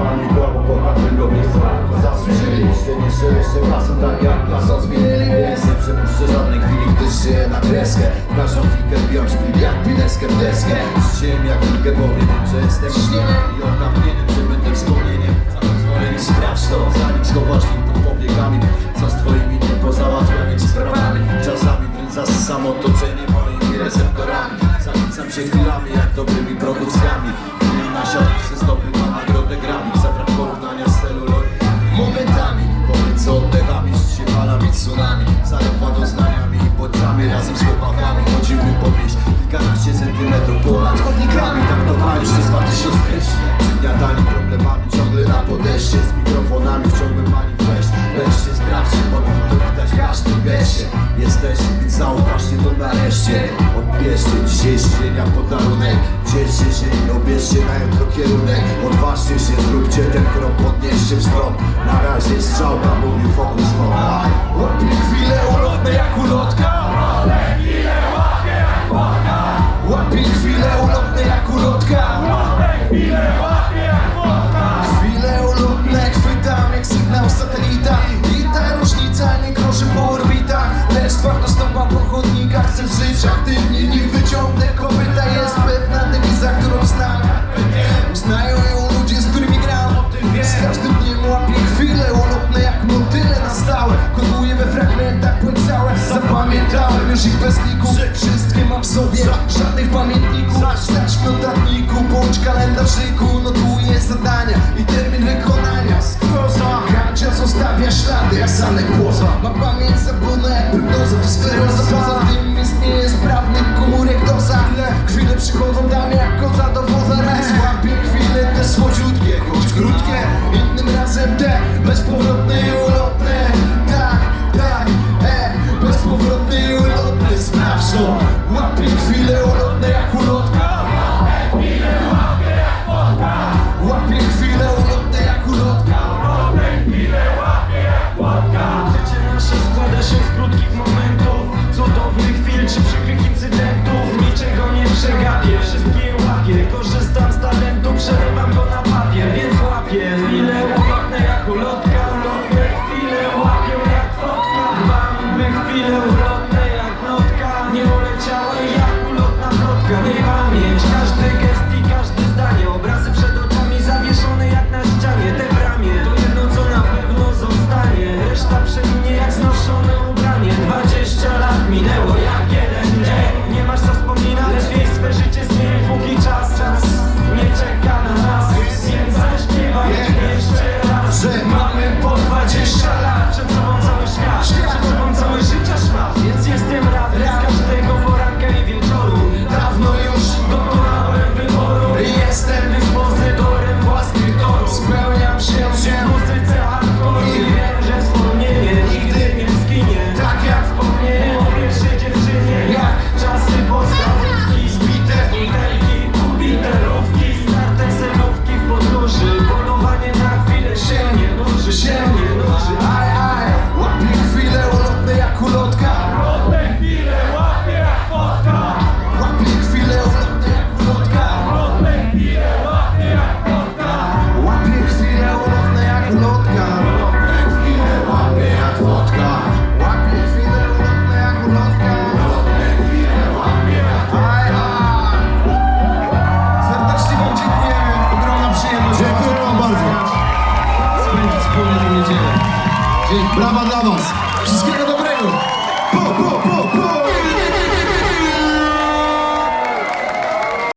wami głową, bo na tego nie chcą Zasłużyli, jeszcze nie żył, jeszcze klasą tak jak klasą Zmienili więc nie przepuszczę żadnej chwili, gdyż żyję na kreskę. W każdą chwilkę biją szpil jak pileskę w deskę. Chciałem jak wilkę, bo wiem, że jestem śniegiem I odnapnieniem, że będę wspomnieniem. I sprawdź to, zanim schowasz mi pod powiekami Co z twoimi niepozałatwionymi sprawami? Czasami wręcz za samo otoczenie moimi receptorami Zachwycam się chwilami jak dobrymi produkcjami. Film na siatce tsunami Zaropa doznaniami i bodźcami Razem z chłopakami. Chodzimy po wieś Kilkanaście centymetrów ponad chodnikami. Tak to ma już z 2000 Przygniatani problemami ciągle na podejście. Z mikrofonami w ciągłym manifestie Weźcie sprawdźcie, bo to widać w każdym geście. Jesteście, więc zauważcie to nareszcie. Odbierzcie jak podarunek Cieszcie się i obierzcie na jutro kierunek. Odważcie się, zróbcie ten krok, podnieście wzrok. Na razie strzałka, mówił fokus no Łapie chwile ulotne jak ulotka Łapie chwile ulotne jak ulotka Chwile ulotne chwytam jak sygnał satelita. I ta różnica nie krąży po orbitach. Lecz twardo stąpam po chodnikach Chcę żyć aktywnie we fragmentach Zapamiętałem już ich bez liku Wszystkie mam w sobie, żadnych pamiętników. Stać w notatniku, bądź kalendarzyku Notuję zadania i termin wykonania. Skroza, Kancia zostawia ślady jak sanek głosa Ma pamięć zapłonę jak prognoza To skleroza, nie nuży Brawa dla was. Wszystkiego dobrego. Po, po, po, po.